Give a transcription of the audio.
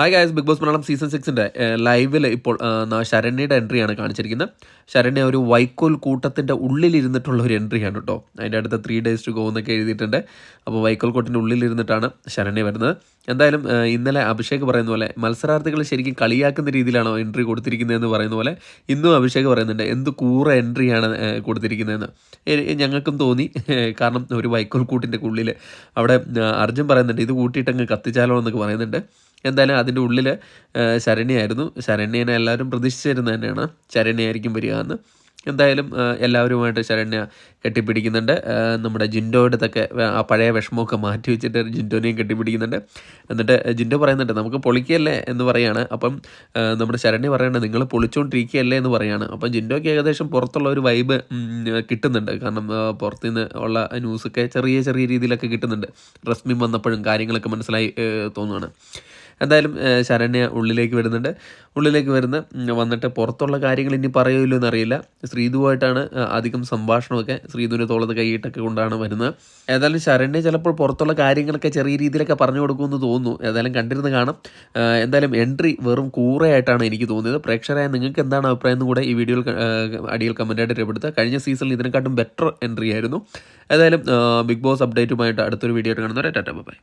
Hi guys big boss Malayalam season സിക്സിന്റെ ലൈവിൽ ഇപ്പോൾ ശരണ്യയുടെ എൻട്രിയാണ് കാണിച്ചിരിക്കുന്നത്. ശരണ്യ ഒരു വൈക്കോൽ കൂട്ടത്തിന്റെ ഉള്ളിലിരുന്നിട്ടുള്ള ഒരു എൻട്രിയാണ് കേട്ടോ അതിന്റെ അടുത്ത് ത്രീ ഡേയ്സ് ടു ഗോ എന്നൊക്കെ എഴുതിയിട്ടുണ്ട്. അപ്പോൾ വൈക്കോൽ കൂട്ടിന്റെ ഉള്ളിലിരുന്നിട്ടാണ് ശരണ്യ വരുന്നത്. എന്തായാലും ഇന്നലെ അഭിഷേക് പറയുന്ന പോലെ മത്സരാർത്ഥികൾ ശരിക്കും കളിയാക്കുന്ന രീതിയിലാണോ എൻട്രി കൊടുത്തിരിക്കുന്നതെന്ന് പറയുന്ന പോലെ ഇന്നും അഭിഷേക് പറയുന്നുണ്ട് എന്ത് കൂറ എൻട്രിയാണ് കൊടുത്തിരിക്കുന്നതെന്ന്. ഞങ്ങൾക്കും തോന്നി കാരണം ഒരു വൈക്കോൽ കൂട്ടിന്റെ ഉള്ളിൽ അവിടെ അർജുൻ പറയുന്നുണ്ട് ഇത് കൂട്ടിയിട്ടങ്ങ് കത്തിച്ചാലോ എന്നൊക്കെ പറയുന്നുണ്ട്. എന്തായാലും അതിന്റെ ഉള്ളിൽ ശരണ്യായിരുന്നു. ശരണ്യനെ എല്ലാവരും പ്രതീക്ഷിച്ചിരുന്നത് തന്നെയാണ്. ശരണ്യായിരിക്കും വരിക എന്ന് എന്തായാലും എല്ലാവരുമായിട്ട് ശരണ്യ കെട്ടിപ്പിടിക്കുന്നുണ്ട്. നമ്മുടെ ജിൻഡോയുടെ അടുത്തൊക്കെ ആ പഴയ വിഷമമൊക്കെ മാറ്റി വെച്ചിട്ട് ജിൻഡോനെയും കെട്ടിപ്പിടിക്കുന്നുണ്ട്. എന്നിട്ട് ജിൻഡോ പറയുന്നുണ്ട് നമുക്ക് പൊളിക്കല്ലേ എന്ന് പറയാണ്. അപ്പം നമ്മുടെ ശരണ്യ പറയണത് നിങ്ങൾ പൊളിച്ചുകൊണ്ടിരിക്കുകയല്ലേ എന്ന് പറയാണ്. അപ്പം ജിൻഡോയ്ക്ക് ഏകദേശം പുറത്തുള്ള ഒരു വൈബ് കിട്ടുന്നുണ്ട്. കാരണം പുറത്തുനിന്ന് ഉള്ള ന്യൂസൊക്കെ ചെറിയ ചെറിയ രീതിയിലൊക്കെ കിട്ടുന്നുണ്ട്. റസ്മി വന്നപ്പോഴും കാര്യങ്ങളൊക്കെ മനസ്സിലായി തോന്നുകയാണ് എന്തായാലും ശരണ്യ ഉള്ളിലേക്ക് വരുന്നുണ്ട്. ഉള്ളിലേക്ക് വരുന്ന വന്നിട്ട് പുറത്തുള്ള കാര്യങ്ങൾ ഇനി പറയുമല്ലോ എന്നറിയില്ല. ശ്രീധുവായിട്ടാണ് ആ, അധികം സംഭാഷണമൊക്കെ ശ്രീധുവിന്റെ തോളത്ത് കൈയിട്ടൊക്കെ കൊണ്ടാണ് വരുന്നത്. ഏതായാലും ശരണ്യ ചിലപ്പോൾ പുറത്തുള്ള കാര്യങ്ങളൊക്കെ ചെറിയ രീതിയിലൊക്കെ പറഞ്ഞു കൊടുക്കുമെന്ന് തോന്നുന്നു. ഏതായാലും കണ്ടിരുന്ന് കാണാം. എന്തായാലും എൻട്രി വെറും കൂറയായിട്ടാണ് എനിക്ക് തോന്നിയത്. പ്രേക്ഷകരായ നിങ്ങൾക്ക് എന്താണ് അഭിപ്രായം എന്ന് കൂടെ ഈ വീഡിയോയിൽ അടിയിൽ കമന്റായിട്ട് രേഖപ്പെടുത്തുക. കഴിഞ്ഞ സീസണിൽ ഇതിനെക്കാട്ടും ബെറ്റർ എൻട്രി ആയിരുന്നു. ഏതായാലും ബിഗ് ബോസ് അപ്ഡേറ്റുമായിട്ട് അടുത്തൊരു വീഡിയോ ആയിട്ട് കാണുന്നവരെ ടാറ്റ ബൈ.